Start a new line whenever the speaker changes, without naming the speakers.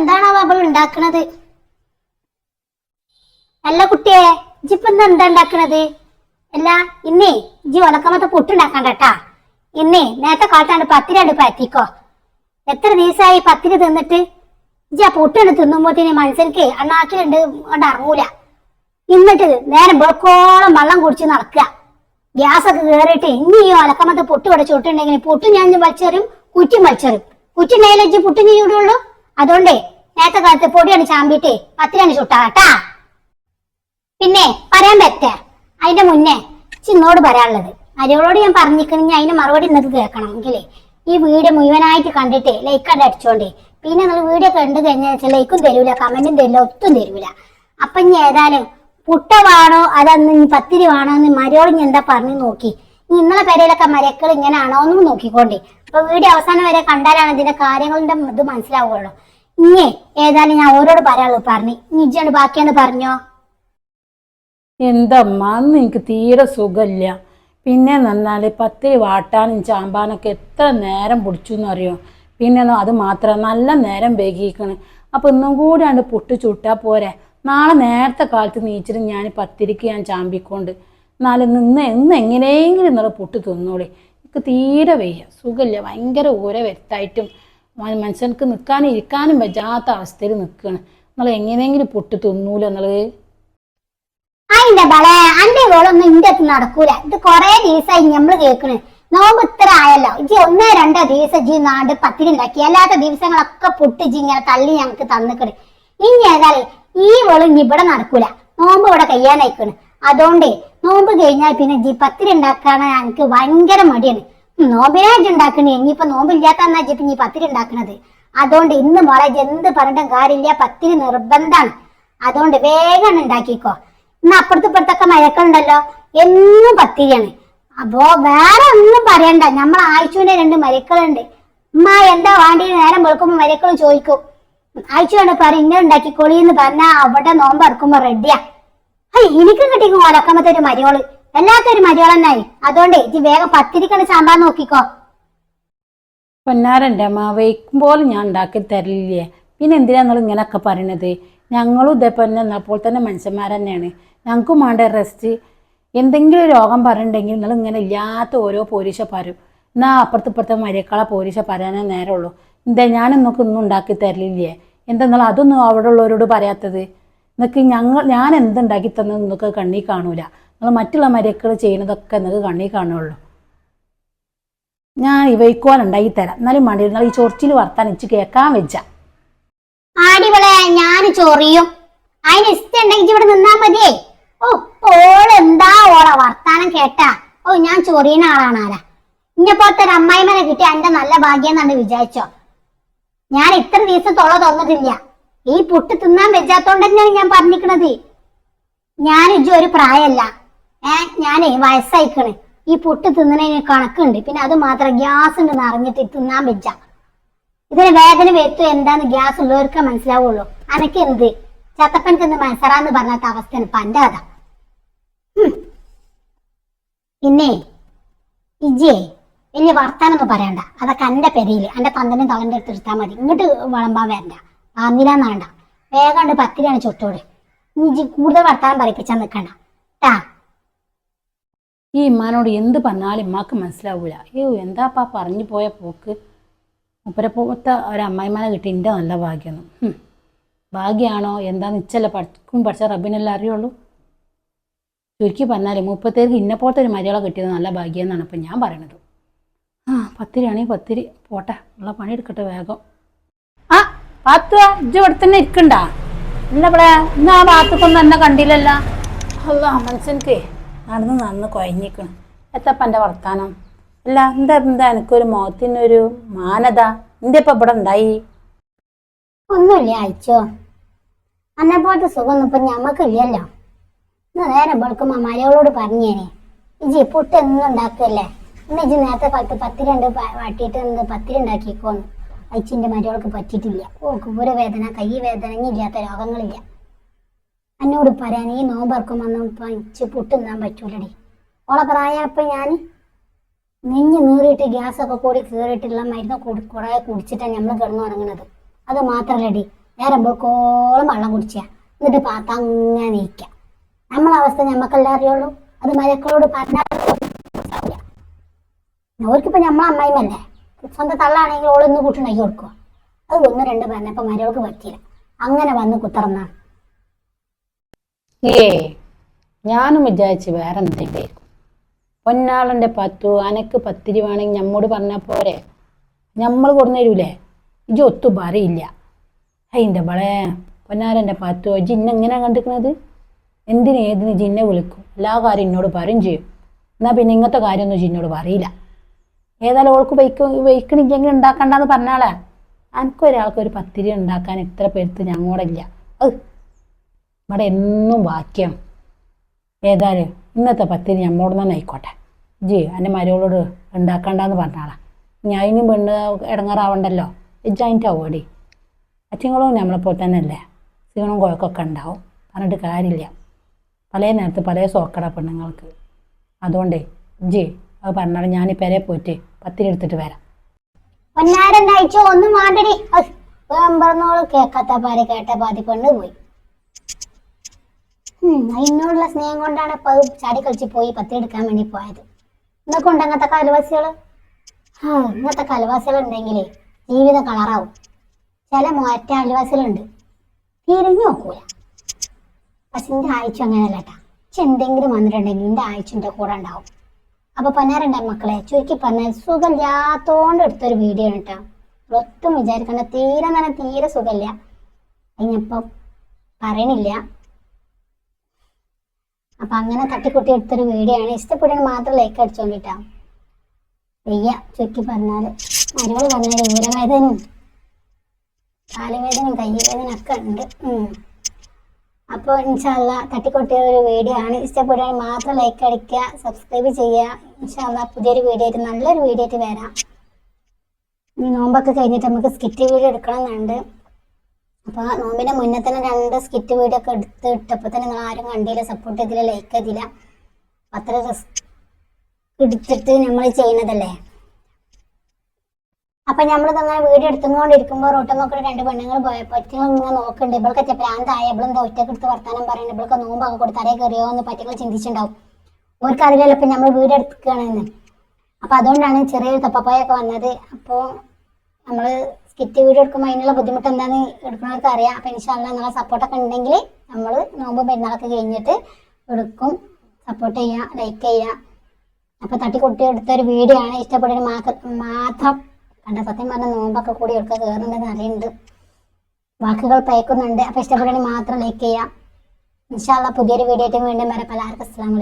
എന്താണാവോ അവൾ ഉണ്ടാക്കണത്? അല്ല കുട്ടിയെ ഇജിപ്പൊ ഇന്ന് എന്താ ഉണ്ടാക്കണത്? അല്ല ഇന്നേ ഇജി ഒലക്കമത്തെ പുട്ടുണ്ടാക്കണ്ട കേട്ടാ ഇന്നേ നേരത്തെ പത്തിരി പത്തിരണ്ട് പറ്റിക്കോ എത്ര ദിവസമായി പത്തിരി തിന്നിട്ട്? ഇജി ആ പുട്ടുണ്ട് തിന്നുമ്പോഴത്തേന് മനസ്സിലേക്ക് അണ്ണാക്കിലുണ്ട് കൊണ്ട് ഇറങ്ങൂല എന്നിട്ട് നേരം വെളുക്കോളം വെള്ളം കുടിച്ച് നടക്കുക. ഗ്യാസ് ഒക്കെ കയറിയിട്ട് ഇനി ഈ ഒലക്കമത്തെ പുട്ട് ഇവിടെ ചുട്ടുണ്ടെങ്കിൽ പുട്ടും ഞാൻ വലിച്ചെറും കുറ്റും വലിച്ചെറും കുറ്റുണ്ടെങ്കിൽ ജി പുട്ടും ചൂടുള്ളൂ? അതുകൊണ്ടേ നേരത്തെ കാലത്ത് പൊടിയാണ് ചാമ്പിട്ടേ പത്തിരാണ് ചുട്ടാട്ടാ. പിന്നെ പറയാൻ പറ്റേ അതിന്റെ മുന്നേ ചിന്നോട് പറയാനുള്ളത്. അരിയോളോട് ഞാൻ പറഞ്ഞിരിക്കണെങ്കിൽ അതിന് മറുപടി നിങ്ങൾക്ക് കേൾക്കണം എങ്കിലേ. ഈ വീഡിയോ മുഴുവനായിട്ട് കണ്ടിട്ട് ലൈക്ക് അടി അടിച്ചോണ്ടേ. പിന്നെ നിങ്ങൾ വീഡിയോ കണ്ടു കഴിഞ്ഞാൽ വെച്ചാൽ ലൈക്കും തരൂല കമന്റും തരില്ല ഒത്തും തരൂല. അപ്പൊ ഇനി ഏതായാലും പുട്ട വേണോ അതന്ന് ഇനി പത്തിരി വേണോ എന്ന് മരിയോട് ഇനി എന്താ പറഞ്ഞു നോക്കി. ഇനി ഇന്നലെ പേരയിലൊക്കെ മരക്കൾ ഇങ്ങനെ ആണോ എന്നും നോക്കിക്കോണ്ടേ. അപ്പൊ വീഡിയോ അവസാനം വരെ കണ്ടാലാണ് ഇതിന്റെ കാര്യങ്ങളുടെ ഇത് മനസ്സിലാവുള്ളൂ ഇനി ഏതായാലും ഞാൻ ഓരോട് പറയാനുള്ളൂ പറഞ്ഞു. ഇനി ബാക്കിയാണ് പറഞ്ഞോ?
എന്തമ്മ അന്ന് എനിക്ക് തീരെ സുഖമില്ല. പിന്നെ നന്നാൽ പത്തിരി വാട്ടാനും ചാമ്പാനൊക്കെ എത്ര നേരം പിടിച്ചു എന്നറിയോ പിന്നെ അത് മാത്രം നല്ല നേരം വൈകിക്കണ്. അപ്പോൾ ഒന്നും കൂടി ആണ് പുട്ട് ചുട്ടാൽ പോരെ. നാളെ നേരത്തെ കാലത്ത് നീച്ചിട്ട് ഞാൻ പത്തിരിക്ക് ഞാൻ ചാമ്പിക്കൊണ്ട് എന്നാലും നിന്ന് ഇന്ന് എങ്ങനെയെങ്കിലും ഇന്നലെ പുട്ട് തിന്നോളി. എനിക്ക് തീരെ വയ്യ. സുഖമില്ല. ഭയങ്കര ഊര വരുത്തായിട്ടും മ- മനുഷ്യർക്ക് നിൽക്കാനും ഇരിക്കാനും പറ്റാത്ത അവസ്ഥയിൽ നിൽക്കുകയാണ് നിങ്ങൾ എങ്ങനെയെങ്കിലും പൊട്ടി തിന്നൂല എന്നുള്ളത്
അതിന്റെ ബളെ അന്റെ വേളൊന്നും ഇന്റെ അടുത്ത് നടക്കൂല. ഇത് കൊറേ ദിവസമായി ഞമ്മൾ കേൾക്കണ് നോമ്പ് ഇത്ര ആയല്ലോ. ഇജി ഒന്നോ രണ്ടോ ദിവസം ജി നാട് പത്തിരി ഉണ്ടാക്കി അല്ലാത്ത ദിവസങ്ങളൊക്കെ പൊട്ടിച്ച് ഇങ്ങനെ തള്ളി ഞങ്ങൾക്ക് തന്നിക്കണ്. ഇനി ഏതായാലും ഈ വേൾ ഇനി ഇവിടെ നടക്കൂല. നോമ്പ് ഇവിടെ കഴിയാനായിക്കണ് അതുകൊണ്ടേ നോമ്പ് കഴിഞ്ഞാൽ പിന്നെ ജി പത്തിരി ഉണ്ടാക്കാണ് ഞങ്ങൾക്ക് ഭയങ്കര മടിയാണ്. നോമ്പിനായിട്ട് ഉണ്ടാക്കണേ ഇനിയിപ്പൊ നോമ്പില്ലാത്ത വെച്ചിട്ട് നീ ഇനി പത്തിരി ഉണ്ടാക്കണത് അതുകൊണ്ട് ഇന്ന് മോളെ എന്ത് പറഞ്ഞിട്ടും കാര്യമില്ല. പത്തിരി നിർബന്ധാണ്. അതുകൊണ്ട് വേഗം ഉണ്ടാക്കിക്കോ. ഇന്ന് അപ്പുറത്ത് ഇപ്പുറത്തൊക്കെ മരക്കളുണ്ടല്ലോ എന്നും പത്തിരിയാണ്. അപ്പോ വേറെ ഒന്നും പറയണ്ട. നമ്മൾ ആഴ്ചയുടെ രണ്ട് മരക്കളുണ്ട്. ഉമ്മ എന്താ വാണ്ടി? നേരം വെളുക്കുമ്പോ മരക്കളും ചോദിക്കും. ആഴ്ചയോട് പറ ഇന്ന ഉണ്ടാക്കിക്കോളി എന്ന് പറഞ്ഞാ അവിടെ നോമ്പ് ഇറക്കുമ്പോ റെഡിയാ എനിക്ക് കിട്ടിക്കും? ഒലക്കമത്തെ ഒരു മരിയോൾ എല്ലാത്തൊരു മടിയോളന്നായി. അതുകൊണ്ട് ഇത് വേഗം പത്തിരിക്കണ സാമ്പാർ നോക്കിക്കോ.
പൊന്നാരന്റെ അമ്മ വയ്ക്കുമ്പോൾ ഞാൻ ഉണ്ടാക്കി തരില്ലേ? പിന്നെ എന്തിനാ നിങ്ങൾ ഇങ്ങനെയൊക്കെ പറയണത്? ഞങ്ങളും ഇതേപോലെ അപ്പോൾ തന്നെ മനുഷ്യന്മാർ തന്നെയാണ് ഞങ്ങൾക്കും വേണ്ട റെസ്റ്റ് എന്തെങ്കിലും രോഗം പറയണ്ടെങ്കിൽ നിങ്ങൾ ഇങ്ങനെ ഇല്ലാത്ത ഓരോ പോലീശ പറയും. എന്നാ അപ്പുറത്ത് ഇപ്പുറത്തെ മരിയക്കളെ പോലീശ പറയാനേ നേരമുള്ളൂ. എന്താ ഞാൻ നിങ്ങൾക്ക് ഒന്നും ഉണ്ടാക്കി തരില്ലേ? എന്താ നിങ്ങൾ അതൊന്നും അവിടെ ഉള്ളവരോട് പറയാത്തത്? നിങ്ങൾക്ക് ഞങ്ങൾ ഞാൻ എന്തുണ്ടാക്കി തന്നെ നിങ്ങൾക്ക് കണ്ണി കാണൂല. നിങ്ങൾ മറ്റുള്ള മരക്കൾ ചെയ്യുന്നതൊക്കെ നിങ്ങൾക്ക് കണ്ണി കാണുള്ളൂ. ഞാൻ ഇവയ്ക്കോൻ ഉണ്ടാക്കി തരാം. എന്നാലും മണി നിങ്ങൾ ഈ ചൊറിച്ചിൽ വർത്താൻ ഇച്ച് കേൾക്കാൻ വെച്ച
ഞാൻ ചൊറിയും. അതിന് ഇഷ്ടമുണ്ടെങ്കിൽ ഇവിടെ നിന്നാ മതിയേ. ഓ ഓൾ എന്താ ഓള വർത്താനം കേട്ടാ? ഓ ഞാൻ ചൊറിയുന്ന ആളാണ് ആരാ? ഇന്നെ പോലത്തെ ഒരു അമ്മായിമനെ കിട്ടിയ എന്റെ നല്ല ഭാഗ്യം എന്നാണ് വിചാരിച്ചോ? ഞാൻ ഇത്ര ദിവസം തൊള്ള തുറന്നിട്ടില്ല. ഈ പുട്ട് തിന്നാൻ വെച്ചാത്തോണ്ട് തന്നെയാണ് ഞാൻ പറഞ്ഞിക്കണത്. ഞാൻ ഇജ്ജു ഒരു പ്രായമല്ല ഏ ഞാനേ വയസ്സായിക്കണ്. ഈ പൊട്ട് തിന്നണതിന് കണക്കുണ്ട്. പിന്നെ അത് മാത്രം ഗ്യാസ് ഉണ്ടെന്ന് അറിഞ്ഞിട്ട് തിന്നാൻ വെച്ച ഇതിന് വേദന വരുത്തു എന്താന്ന് ഗ്യാസ് ഉള്ളവർക്ക് മനസ്സിലാവുള്ളൂ. അനക്ക് എന്ത്? ചത്തപ്പൻ എന്ത് മനസ്സറാന്ന് പറഞ്ഞാത്ത അവസ്ഥയാണ് പന്റെ അതാ പിന്നെ ഇജ്ജേ വലിയ വർത്താനൊന്നും പറയണ്ട. അതൊക്കെ എന്റെ പെരയിൽ എന്റെ പന്തലും തളന്റെ അടുത്ത് എടുത്താൽ മതി. ഇങ്ങോട്ട് വളമ്പാൻ വരണ്ട. പാന്നിലാന്ന് വേണ്ട വേഗം ഉണ്ട് പത്തിരിയാണ് ചുട്ടോട്. ഇനി കൂടുതൽ വർത്താനം പറയിപ്പിച്ചാൽ നിൽക്കണ്ട ട്ടാ.
ഈ ഇമ്മാനോട് എന്ത് പറഞ്ഞാലും ഇമ്മാക്ക് മനസ്സിലാവൂല. അയ്യോ എന്താപ്പാ പറഞ്ഞു പോയ പോക്ക്? മുപ്പരെ പോലത്തെ ഒരമ്മായിമാനെ കിട്ടി എന്റെ നല്ല ഭാഗ്യമൊന്നും ഭാഗ്യമാണോ എന്താന്ന് ഇച്ചല്ല പഠിക്കും പഠിച്ച റബ്ബിനെല്ലാം അറിയുള്ളൂ. ചുരുക്കി പറഞ്ഞാൽ മുപ്പത്തേർക്ക് ഇന്നപ്പോഴത്തെ ഒരു മര്യാദ കിട്ടിയത് നല്ല ഭാഗ്യം എന്നാണ് ഇപ്പം ഞാൻ പറയണത്. ആ പത്തിരിയാണെങ്കിൽ പത്തിരി. പോട്ടെ ഉള്ള പണിയെടുക്കട്ടെ വേഗം. ആ പാത്തു ഇജ്ജ് ഇവിടെ തന്നെ ഇരിക്കണ്ട. ഇല്ല ഇവിടെ ഇന്ന് ആ ഭാഗത്തേക്കൊന്നും എന്നെ കണ്ടില്ലല്ലോ. അല്ല മനസ്സിനക്ക് നടന്ന് നടന്ന് കുഴഞ്ഞിക്കണം എത്തപ്പ എന്റെ വർത്താനം? അല്ല എന്താ എന്താ എനിക്കൊരു മുഖത്തിനൊരു മാനത? എന്റെ ഇപ്പം ഇവിടെ ഉണ്ടായി?
ഒന്നുമില്ല അയച്ചോ. അന്നെ പോലത്തെ സുഖമൊന്നും ഇപ്പൊ ഞമ്മക്കില്ലല്ലോ. ഇന്ന് നേരം വെളുക്കുമ്പോ മലയോളോട് പറഞ്ഞേനെ ഇജി പുട്ട് എന്നും ഉണ്ടാക്കല്ലേ? ഇന്ന് ഇജി നേരത്തെ പത്തിരി രണ്ട് വാട്ടിയിട്ട് എന്ത് ഉണ്ടാക്കിക്കോന്ന് അയച്ചിന്റെ മലയോൾക്ക് പറ്റിയിട്ടില്ല. ഓ കുപുരവേദന കൈ വേദന ഇല്ലാത്ത രോഗങ്ങളില്ല. എന്നോട് പറയാൻ ഈ നോമ്പറക്കുമ്പൊന്നും ഇപ്പൊ പൊട്ടുന്നാൻ പറ്റൂലടി. ഓളെ പ്രായപ്പോ ഞാൻ നെഞ്ഞ് നീറിയിട്ട് ഗ്യാസൊക്കെ കൂടി കയറിയിട്ടുള്ള മരുന്ന് കുറെ കുടിച്ചിട്ടാണ് നമ്മൾ കിടന്നു ഉറങ്ങുന്നത് അത് നേരെ നേരമ്പോക്കോളം വെള്ളം കുടിച്ചാ. എന്നിട്ട് പാത്ത അങ്ങനെ നീക്കാം. നമ്മളെ അവസ്ഥ ഞമ്മക്കല്ലേ അറിയുള്ളൂ? അത് മരക്കളോട് പറഞ്ഞാൽ അവർക്കിപ്പോൾ നമ്മളെ അമ്മായിമല്ലേ സ്വന്തം തള്ളാണെങ്കിൽ ഓളൊന്ന് കൂട്ടുണ്ടാക്കി കൊടുക്കുക അത് ഒന്ന് രണ്ട് പറഞ്ഞപ്പോൾ മരവൾക്ക് പറ്റിയില്ല. അങ്ങനെ വന്ന് കുത്തറന്നാണ്
ഏ ഞാനും വിചാരിച്ച് വേറെ എന്തെങ്കിലും പൊന്നാളന്റെ പത്തു അനക്ക് പത്തിരി വേണമെങ്കിൽ നമ്മോട് പറഞ്ഞാൽ പോരെ. നമ്മൾ കൊടുന്നു തരൂലേ? ഇജ് ഒത്തു പറയില്ല. അതിന്റെ വളേ പൊന്നാരന്റെ പത്തു ജിന്ന എങ്ങനെ കണ്ടിരിക്കുന്നത് എന്തിന് ഏതിന് ജിന്നെ വിളിക്കും? എല്ലാ കാര്യം എന്നോട് പറയും ചെയ്യും. എന്നാൽ പിന്നെ ഇങ്ങനത്തെ കാര്യമൊന്നും ജിന്നോട് പറയില്ല. ഏതായാലും ഓൾക്ക് വയ്ക്ക വയ്ക്കണില്ലെങ്കിൽ ഉണ്ടാക്കണ്ടെന്ന് പറഞ്ഞാളെ എനിക്കൊരാൾക്ക് ഒരു പത്തിരി ഉണ്ടാക്കാൻ ഇത്ര പെരുത്ത് ഞങ്ങളോടില്ല അത് ഇവിടെ എന്നും വാക്യം. ഏതായാലും ഇന്നത്തെ പത്തിരി നമ്മോട് തന്നെ ആയിക്കോട്ടെ. ജി എന്റെ മരുകളോട് ഉണ്ടാക്കണ്ടെന്ന് പറഞ്ഞാളാ. ഞാൻ ഇനി പെണ്ണ് ഇടങ്ങാറാവണ്ടല്ലോ. ജോയിന്റ് ഓടി. അച്ഛങ്ങളും നമ്മളെപ്പോലെ തന്നെ അല്ലേ സീണും കുഴക്കമൊക്കെ ഉണ്ടാവും. പറഞ്ഞിട്ട് കാര്യമില്ല. പല നേരത്ത് പല സോക്കട പെണ്ണുങ്ങൾക്ക്. അതുകൊണ്ടേ ജി അത് പറഞ്ഞാൽ ഞാൻ ഈ പേരെ പോയിട്ട് പത്തിരി എടുത്തിട്ട് വരാം.
ഒന്നും വേണ്ടടി. കേക്കാത്ത പാരി കേട്ട പാതി പെണ്ണ് പോയി. അതിനോടുള്ള സ്നേഹം കൊണ്ടാണ് ഇപ്പൊ ചാടി കളിച്ച് പോയി പത്തി എടുക്കാൻ വേണ്ടി പോയത്. എന്നൊക്കെ ഉണ്ട് അങ്ങനത്തെ കാലവാസികൾ ആ ഇങ്ങനത്തെ കലവാസികൾ ഉണ്ടെങ്കിലേ ജീവിതം കളറാവും. ചില മോറ്റ അയൽവാസികളുണ്ട് തിരിഞ്ഞു നോക്കൂല. പക്ഷെ എന്റെ ആഴ്ച അങ്ങനെയല്ല കേട്ടാ പക്ഷെ എന്തെങ്കിലും വന്നിട്ടുണ്ടെങ്കിൽ എന്റെ ആഴ്ച എന്റെ കൂടെ ഉണ്ടാവും. അപ്പൊ പന്നാരണ്ട മക്കളെ. ചുരുക്കി പറഞ്ഞാൽ സുഖമില്ലാത്തോണ്ട് എടുത്തൊരു വീഡിയോ ആണ് ഒട്ടും വിചാരിക്കണ്ട. തീരെ തന്നെ തീരെ സുഖമില്ല. അതിനിപ്പം പറയണില്ല. അപ്പൊ അങ്ങനെ തട്ടിക്കുട്ടി എടുത്തൊരു വീഡിയോ ആണ് ഇഷ്ടപ്പെടുന്ന മാത്രം ലൈക്ക് അടിച്ചോണ്ടിട്ടാ. വയ്യ ചുരുക്കി പറഞ്ഞാൽ. മരുകൾ പറഞ്ഞാൽ ഊരവേദനയും കാലുവേദനയും കൈവേദനയും ഒക്കെ ഉണ്ട്. അപ്പോൾ ഇൻഷാല്ല തട്ടിക്കൊട്ടിയ ഒരു വീഡിയോ ആണ് ഇഷ്ടപ്പെടുകയാണെങ്കിൽ മാത്രം ലൈക്ക് അടിക്കുക സബ്സ്ക്രൈബ് ചെയ്യുക. ഇൻഷാല്ല പുതിയൊരു വീഡിയോ ആയിട്ട് നല്ലൊരു വീഡിയോ ആയിട്ട് വരാം നോമ്പൊക്കെ കഴിഞ്ഞിട്ട് നമുക്ക് സ്കിറ്റ് വീഡിയോ എടുക്കണം എന്നുണ്ട്. അപ്പോൾ നോമ്പിന്റെ മുന്നേ തന്നെ രണ്ട് സ്കിറ്റ് വീഡിയോ ഒക്കെ എടുത്ത് തന്നെ നിങ്ങൾ ആരും കണ്ടില്ല സപ്പോർട്ട് ചെയ്തില്ല ലൈക്ക് ചെയ്തില്ല. അത്ര എടുത്തിട്ട് നമ്മൾ ചെയ്യുന്നതല്ലേ? അപ്പൊ നമ്മൾ തന്നെ വീഡിയോ എടുത്തുകൊണ്ടിരിക്കുമ്പോൾ റോട്ടമ്മക്കൂടെ രണ്ട് പെണ്ണുങ്ങൾ പോയപ്പോൾ പറ്റികൾ ഇങ്ങനെ നോക്കുന്നുണ്ട് ഇവൾക്ക് പ്രാന്തായ ഇവളും ഒറ്റയ്ക്ക് എടുത്ത് വർത്താനം പറയുന്നുണ്ട് ഇവൾക്ക് നോമ്പൊക്കെ അറിയാൻ കയറിയോ എന്ന് പറ്റികൾ ചിന്തിച്ചിട്ടുണ്ടാവും ഓർക്ക് അറിയില്ലല്ലോ ഇപ്പൊ നമ്മൾ വീഡിയോ എടുക്കുകയാണെന്ന് അപ്പൊ അതുകൊണ്ടാണ് ചെറിയൊരു തപ്പപ്പായൊക്കെ വന്നത്. അപ്പോൾ നമ്മൾ സ്കിറ്റ് വീഡിയോ എടുക്കുമ്പോൾ അതിനുള്ള ബുദ്ധിമുട്ട് എന്താണെന്ന് എടുക്കുന്നവർക്ക് അറിയാം. അപ്പൊ ഇൻഷാല്ല നിങ്ങളെ സപ്പോർട്ടൊക്കെ ഉണ്ടെങ്കിൽ നമ്മൾ നോമ്പ് പെരുന്നാളൊക്കെ കഴിഞ്ഞിട്ട് എടുക്കും. സപ്പോർട്ട് ചെയ്യുക ലൈക്ക് ചെയ്യുക അപ്പൊ എടുത്ത ഒരു വീഡിയോ ആണ്. ഇഷ്ടപ്പെടുന്ന മാത്രം കണ്ട സത്യം പറഞ്ഞ നോമ്പൊക്കെ കൂടി എടുക്കുക കയറുന്നുണ്ടെന്ന് അറിയുന്നുണ്ട്. വാക്കുകൾ പയക്കുന്നുണ്ട്. അപ്പൊ ഇഷ്ടപ്പെട്ടെങ്കിൽ മാത്രം ലൈക്ക് ചെയ്യാം. ഇൻഷാല്ല പുതിയൊരു വീഡിയോ ആയിട്ട് വീണ്ടും വരെ. പലർക്കും അസ്സാം